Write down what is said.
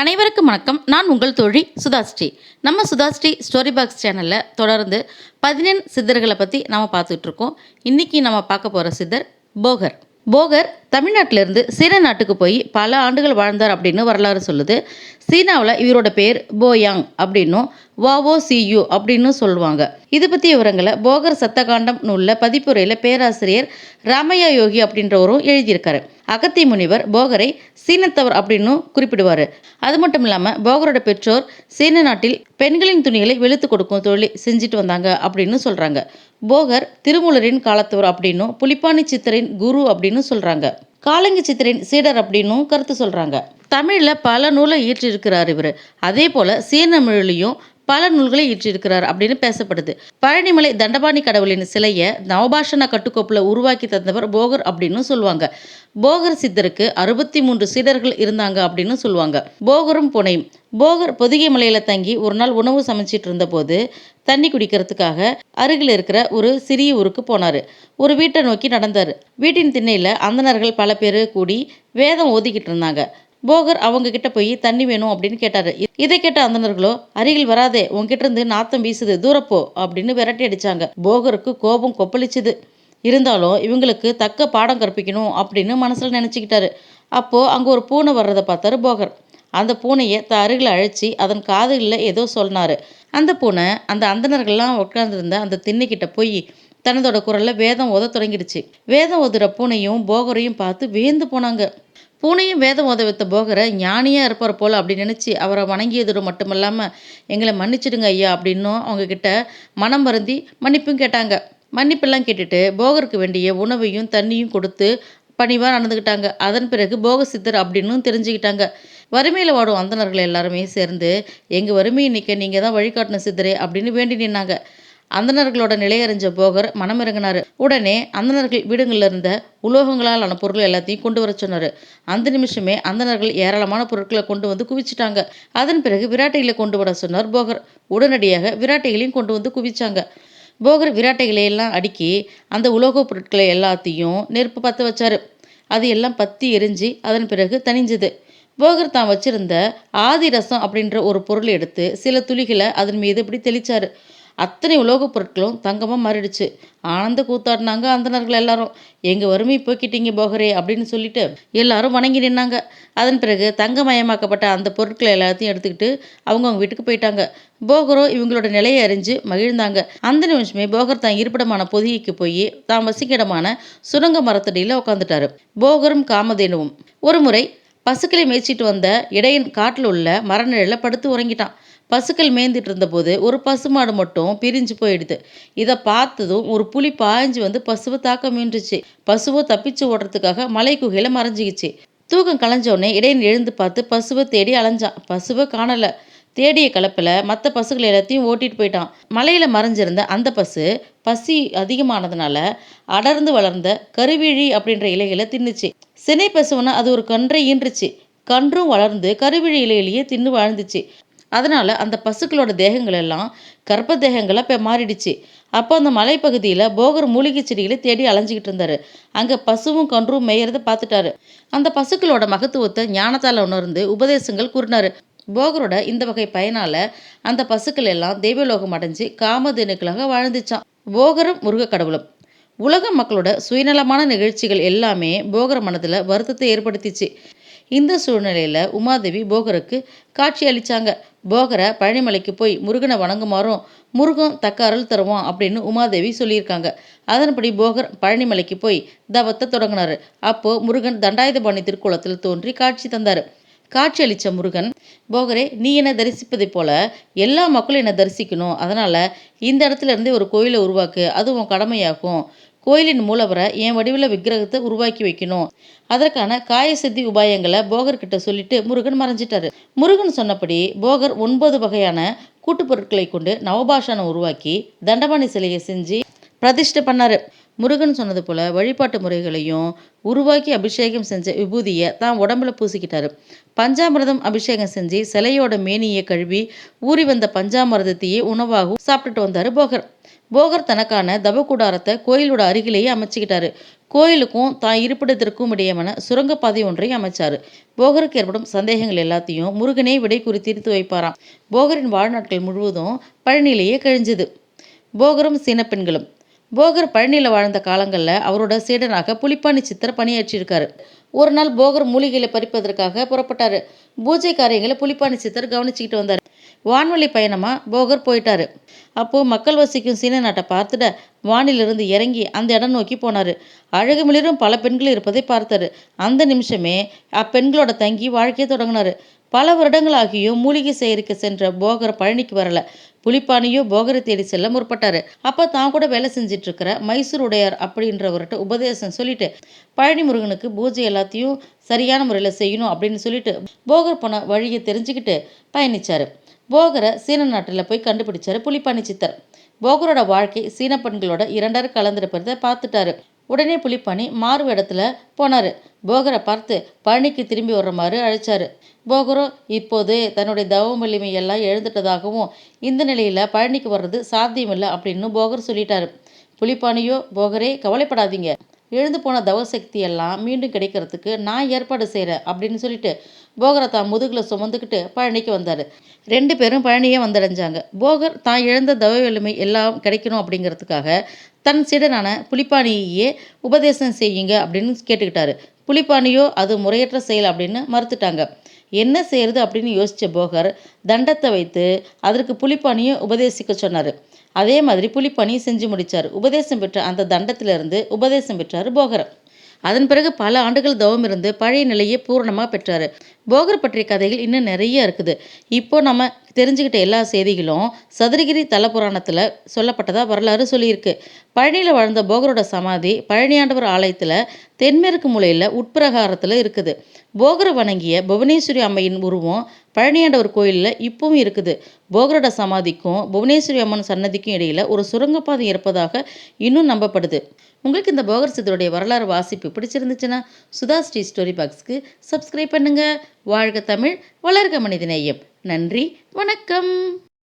அனைவருக்கும் வணக்கம். நான் உங்கள் தோழி சுதாஸ்ரீ. நம்ம சுதாஸ்ரீ ஸ்டோரி பாக்ஸ் சேனலில் தொடர்ந்து பதினெண் சித்தர்களை பற்றி நம்ம பார்த்துட்ருக்கோம் இன்றைக்கி நம்ம பார்க்க போகிற சித்தர் போகர். போகர் தமிழ்நாட்டிலிருந்து சீன நாட்டுக்கு போய் பல ஆண்டுகள் வாழ்ந்தார் அப்படின்னு வரலாறு சொல்லுது. சீனாவில் இவரோட பேர் போயாங் அப்படின்னும் வாவோ சியு அப்படின்னு சொல்லுவாங்க. இது பற்றி விவரங்களை போகர் சத்தகாண்டம் நூலில் பதிப்புரையில் பேராசிரியர் ராமையா யோகி அப்படின்றவரும் எழுதியிருக்காரு. அகத்தி முனிவர் போகரை சீனத்தவர் அப்படின்னு குறிப்பிடுவார். அது மட்டும் இல்லாமல் போகரோட பெற்றோர் சீன நாட்டில் பெண்களின் துணிகளை வெளுத்து கொடுக்கும் தொழிலை செஞ்சுட்டு வந்தாங்க அப்படின்னு சொல்கிறாங்க போகர் திருமூலரின் காலத்தவர் அப்படின்னும் புலிப்பாணி சித்தரின் குரு அப்படின்னு சொல்கிறாங்க காலங்கி சித்திரின் சீடர் அப்படின்னும் கருத்து சொல்கிறாங்க தமிழில் பல நூலை இயற்றியிருக்கிறார் இவர். அதே போல் சீன பல நூல்களை இயற்றியிருக்கிறார் அப்படின்னு பேசப்படுது. பழனிமலை தண்டபாணி கடவுளின் சிலையை நவபாஷண கட்டுக்கோப்பில் உருவாக்கி தந்தவர் போகர் அப்படின்னு சொல்லுவாங்க. போகர் சித்தருக்கு அறுபத்தி மூன்று சீடர்கள் இருந்தாங்க அப்படின்னு சொல்லுவாங்க. போகரும் புனையும். போகர் பொதிகை மலையில் தங்கி ஒரு நாள் உணவு சமைச்சிட்டு இருந்தபோது தண்ணி குடிக்கிறதுக்காக அருகில் இருக்கிற ஒரு சிறிய ஊருக்கு போனார். ஒரு வீட்டை நோக்கி நடந்தார். வீட்டின் திண்ணையில் அந்தணர்கள் பல பேர் கூடி வேதம் ஓதிக்கிட்டு இருந்தாங்க. போகர் அவங்க கிட்ட போய் தண்ணி வேணும் அப்படின்னு கேட்டாரு. இதை கேட்ட அந்தனர்களோ அருகில் வராதே உங்ககிட்ட இருந்து நாத்தம் வீசுது தூரப்போ அப்படின்னு விரட்டி அடிச்சாங்க. போகருக்கு கோபம் கொப்பளிச்சுது. இருந்தாலும் இவங்களுக்கு தக்க பாடம் கற்பிக்கணும் அப்படின்னு மனசில் நினச்சிக்கிட்டாரு. அப்போது அங்கே ஒரு பூனை வர்றதை பார்த்தாரு போகர். அந்த பூனையை த அருகில் அழைச்சி அதன் காதுகளில் ஏதோ சொன்னாரு. அந்த பூனை அந்த அந்தணர்கள்லாம் உட்கார்ந்துருந்த அந்த திண்ணைக்கிட்ட போய் தனதோட குரலில் வேதம் ஓத தொடங்கிடுச்சு. வேதம் ஓதுகிற பூனையும் போகரையும் பார்த்து வியந்து போனாங்க. பூனையும் வேதம் ஓத வைத்த போகரை ஞானியாக இருப்பார் போல் அப்படி நினச்சி அவரை வணங்கியதோடு மட்டுமல்லாமல் எங்களை மன்னிச்சிடுங்க ஐயா அப்படின்னும் அவங்கக்கிட்ட மனம் வருந்தி மன்னிப்பும் கேட்டாங்க. மன்னிப்பெல்லாம் கேட்டுட்டு போகருக்கு வேண்டிய உணவையும் தண்ணியும் கொடுத்து பணிவாக நடந்துக்கிட்டாங்க அதன் பிறகு போக சித்தர் அப்படின்னும் தெரிஞ்சுக்கிட்டாங்க. வறுமையில் வாடும் அந்தணர்கள் எல்லாருமே சேர்ந்து எங்கள் வறுமையை நிற்க நீங்கள் தான் வழிகாட்டின சித்தரே அப்படின்னு வேண்டி நின்னாங்க. அந்தனர்களோட நிலையறிஞ்ச போகர் மனமிறங்கினாரு உடனே அந்தணர்கள் வீடுங்களில் இருந்த உலோகங்களாலான பொருள் பொருட்கள் எல்லாத்தையும் கொண்டு வர சொன்னார். அந்த நிமிஷமே அந்தணர்கள் ஏராளமான பொருட்களை கொண்டு வந்து குவிச்சிட்டாங்க. அதன் பிறகு விராட்டைகளை கொண்டு வர சொன்னார் போகர். உடனடியாக விராட்டைகளையும் கொண்டு வந்து குவிச்சாங்க. போகர் விராட்டைகளை எல்லாம் அடுக்கி அந்த உலோகப் பொருட்களை எல்லாத்தையும் நெருப்பு பற்ற வச்சார். அது எல்லாம் பற்றி எரிஞ்சு அதன் பிறகு தணிஞ்சது. போகர் தான் வச்சிருந்த ஆதி ரசம் அப்படின்ற ஒரு பொருள் எடுத்து சில துளிகளை அதன் மீது இப்படி தெளிச்சார். அத்தனை உலோகப் பொருட்களும் தங்கமாக மாறிடுச்சு. ஆனந்த கூத்தாடினாங்க அந்தணர்கள் எல்லாரும். எங்கள் வறுமை போக்கிட்டீங்க போகரே அப்படின்னு சொல்லிட்டு எல்லாரும் வணங்கி நின்னாங்க. அதன் பிறகு தங்கமயமாக்கப்பட்ட அந்த பொருட்களை எல்லாத்தையும் எடுத்துக்கிட்டு அவங்கவுங்க வீட்டுக்கு போயிட்டாங்க. போகரோ இவங்களோட நிலையை அறிஞ்சு மகிழ்ந்தாங்க. அந்த நிமிஷமே போகர் தான் இருப்பிடமான பொதிகைக்கு போய் தான் வசிக்கிடமான சுரங்க மரத்தடியில் உட்காந்துட்டாரு போகரும் காமதேனுவும். ஒரு முறை பசுக்களை மேய்ச்சிட்டு வந்த இடையின் காட்டில் உள்ள மரநிழலில் படுத்து உறங்கிட்டான். பசுக்கள் மேய்ந்துட்டு இருந்தபோது ஒரு பசுமாடு மட்டும் பிரிஞ்சு போயிடுது. இதை பார்த்ததும் ஒரு புலி பாய்ஞ்சு வந்து பசுவை தாக்க முயன்றுச்சு. பசுவை தப்பிச்சு ஓடுறதுக்காக மலை குகையில் மறைஞ்சிக்கிச்சு. தூக்கம் களைஞ்சோடனே இடையன் எழுந்து பார்த்து பசுவை தேடி அலைஞ்சான். பசுவை காணலை. தேடிய கலப்பில் மற்ற பசுகள் எல்லாத்தையும் ஓட்டிட்டு போயிட்டான். மலையில் மறைஞ்சிருந்த அந்த பசு பசி அதிகமானதுனால அடர்ந்து வளர்ந்த கருவிழி அப்படின்ற இலைகளை தின்னுச்சு. சினை பசுவனை அது ஒரு கன்றை ஈன்றுச்சு. கன்றும் வளர்ந்து கருவிழி இலையிலேயே தின்னு வாழ்ந்துச்சு. அதனால் அந்த பசுக்களோட தேகங்கள் எல்லாம் கர்ப்ப தேகங்களா இப்போ மாறிடுச்சு. அப்போ அந்த மலைப்பகுதியில் போகர் மூலிகை செடிகளை தேடி அலைஞ்சிக்கிட்டு இருந்தாரு. அங்கே பசுவும் கன்றும் மேயறதை பார்த்துட்டாரு. அந்த பசுக்களோட மகத்துவத்தை ஞானத்தால் உணர்ந்து உபதேசங்கள் கூறினார். போகரோட இந்த வகை பயனால் அந்த பசுக்கள் எல்லாம் தெய்வலோகம் அடைஞ்சு காமதேனுக்களாக வாழ்ந்துச்சான் போகரும் முருக கடவுளும். உலக மக்களோட சுயநலமான நிகழ்ச்சிகள் எல்லாமே போகர் மனதில் வருத்தத்தை ஏற்படுத்திச்சு. இந்த சூழ்நிலையில் உமாதேவி போகருக்கு காட்சி அளிச்சாங்க. போகரை பழனிமலைக்கு போய் முருகனை வணங்குமாறும் முருகன் தக்க அருள் தருவான் அப்படின்னு உமாதேவி சொல்லியிருக்காங்க. அதன்படி போகர் பழனிமலைக்கு போய் தவத்தை தொடங்கினார். அப்போது முருகன் தண்டாயுதபாணி திருக்குளத்தில் தோன்றி காட்சி தந்தார். காட்சி அளித்த முருகன் போகரே நீ என்னை தரிசிப்பதைப் போல எல்லா மக்களும் என்னை தரிசிக்கணும். அதனால் இந்த இடத்துல இருந்தே ஒரு கோயிலை உருவாக்கு. அது உன் கடமையாகும். கோயிலின் மூலவரை என் வடிவில் விக்கிரகத்தை உருவாக்கி வைக்கணும். அதற்கான காயசித்தி உபாயங்களை போகர்கிட்ட சொல்லிட்டு முருகன் மறைஞ்சிட்டாரு. முருகன் சொன்னபடி போகர் ஒன்பது வகையான கூட்டுப் பொருட்களை கொண்டு நவபாஷானம் உருவாக்கி தண்டபாணி சிலையை செஞ்சு பிரதிஷ்டை பண்ணாரு. முருகன் சொன்னது போல வழிபாட்டு முறைகளையும் உருவாக்கி அபிஷேகம் செஞ்ச விபூதியை தான் உடம்புல பூசிக்கிட்டாரு. பஞ்சாமிரதம் அபிஷேகம் செஞ்சு சிலையோட மேனியை கழுவி ஊறி வந்த பஞ்சாமிரதத்தையே உணவாகவும் சாப்பிட்டுட்டு வந்தாரு போகர். போகர் தனக்கான தபக்கூடாரத்தை கோயிலோட அருகிலேயே அமைச்சுக்கிட்டாரு. கோயிலுக்கும் தான் இருப்பிடத்திற்கும் இடையமான சுரங்கப்பாதை ஒன்றையும் அமைச்சார். போகருக்கு ஏற்படும் சந்தேகங்கள் எல்லாத்தையும் முருகனே விடை குறி தீர்த்து வைப்பாராம். போகரின் வாழ்நாட்கள் முழுவதும் பழனியிலேயே கழிஞ்சது. போகரும் சீன பெண்களும் போகர் பழனியில் வாழ்ந்த காலங்களில் அவரோட சீடனாக புலிப்பாணி சித்தர் பணியாற்றியிருக்காரு. ஒரு நாள் போகர் மூலிகைகளை பறிப்பதற்காக புறப்பட்டார். பூஜை காரியங்களை புலிப்பாணி சித்தர் கவனிச்சுக்கிட்டு வந்தார். வான்வழி பயணமாக போகர் போயிட்டாரு. அப்போது மக்கள் வசிக்கும் சீன நாட்டை பார்த்துட வானிலிருந்து இறங்கி அந்த இடம் நோக்கி போனார். அழகு மிளிரும் பல பெண்கள் இருப்பதை பார்த்தாரு. அந்த நிமிஷமே அப்பெண்களோட தங்கி வாழ்க்கையை தொடங்கினார். பல வருடங்களாகியும் மூலிகை சேகரிக்க சென்ற போகர் பழனிக்கு வரல. புலிப்பானியோ போகரை தேடி செல்ல முற்பட்டாரு. அப்போ தான் கூட வேலை செஞ்சுட்டு இருக்கிற மைசூர் உடையார் அப்படின்றவர்கிட்ட உபதேசம் சொல்லிட்டு பழனி முருகனுக்கு பூஜை எல்லாத்தையும் சரியான முறையில் செய்யணும் அப்படின்னு சொல்லிட்டு போகர் போன வழியை தெரிஞ்சுக்கிட்டு பயணிச்சாரு. போகரை சீன நாட்டில் போய் கண்டுபிடிச்சாரு புலிப்பாணி சித்தர். போகரோட வாழ்க்கை சீன பெண்களோட இரண்டரை கலந்திருப்பதை பார்த்துட்டாரு. உடனே புலிப்பாணி மாறு இடத்துல போனார். போகரை பார்த்து பழனிக்கு திரும்பி வர்ற மாதிரி அழைச்சாரு. போகரோ இப்போது தன்னுடைய தவ வலிமை எல்லாம் எழுந்துட்டதாகவும் இந்த நிலையில் பழனிக்கு வர்றது சாத்தியமில்லை அப்படின்னு போகர் சொல்லிட்டாரு. புலிப்பாணியோ போகரே கவலைப்படாதீங்க. எழுந்து போன தவசக்தி எல்லாம் மீண்டும் கிடைக்கிறதுக்கு நான் ஏற்பாடு செய்கிறேன் அப்படின்னு சொல்லிட்டு போகரை தான் முதுகில் சுமந்துக்கிட்டு பழனிக்கு வந்தார். ரெண்டு பேரும் பழனியே வந்தடைஞ்சாங்க. போகர் தான் இழந்த தவ வலிமை எல்லாம் கிடைக்கணும் அப்படிங்கிறதுக்காக தன் சீடனான புலிப்பாணியையே உபதேசம் செய்யுங்க அப்படின்னு கேட்டுக்கிட்டாரு. புலிப்பாணியோ அது முறையற்ற செயல் அப்படின்னு மறுத்துட்டாங்க. என்ன செய்யறது அப்படின்னு யோசித்த போகர் தண்டத்தை வைத்து அதற்கு புலிப்பாணியை உபதேசிக்க சொன்னார். அதே மாதிரி புலிப்பாணியை செஞ்சு முடித்தார் உபதேசம் பெற்ற அந்த தண்டத்திலிருந்து உபதேசம் பெற்றார் போகர். அதன் பிறகு பல ஆண்டுகள் தவம் இருந்து பழைய நிலையை பூரணமாக பெற்றார். போகர் பற்றிய கதைகள் இன்னும் நிறைய இருக்குது. இப்போ நம்ம தெரிஞ்சுக்கிட்ட எல்லா செய்திகளும் சதுரகிரி தலபுராணத்தில் சொல்லப்பட்டதாக சொல்லப்பட்டதா வரலாறு சொல்லியிருக்கு. பழனியில் வாழ்ந்த போகரோட சமாதி பழனியாண்டவர் ஆலயத்தில் தென்மேற்கு மூலையில் உட்பிரகாரத்தில் இருக்குது. போகரை வணங்கிய புவனேஸ்வரி அம்மையின் உருவம் பழனியாண்டவர் கோயிலில் இப்பவும் இருக்குது. போகரோட சமாதிக்கும் புவனேஸ்வரி அம்மன் சன்னதிக்கும் இடையில் ஒரு சுரங்கப்பாதை இருப்பதாக இன்னும் நம்பப்படுது. உங்களுக்கு இந்த போகர் சித்தருடைய வரலாறு வாசிப்பு பிடிச்சிருந்துச்சுன்னா சுதா ஸ்ரீ ஸ்டோரி பாக்ஸ்க்கு சப்ஸ்கிரைப் பண்ணுங்கள் வாழ்க தமிழ் வளர்க மனிதநேயம். நன்றி வணக்கம்.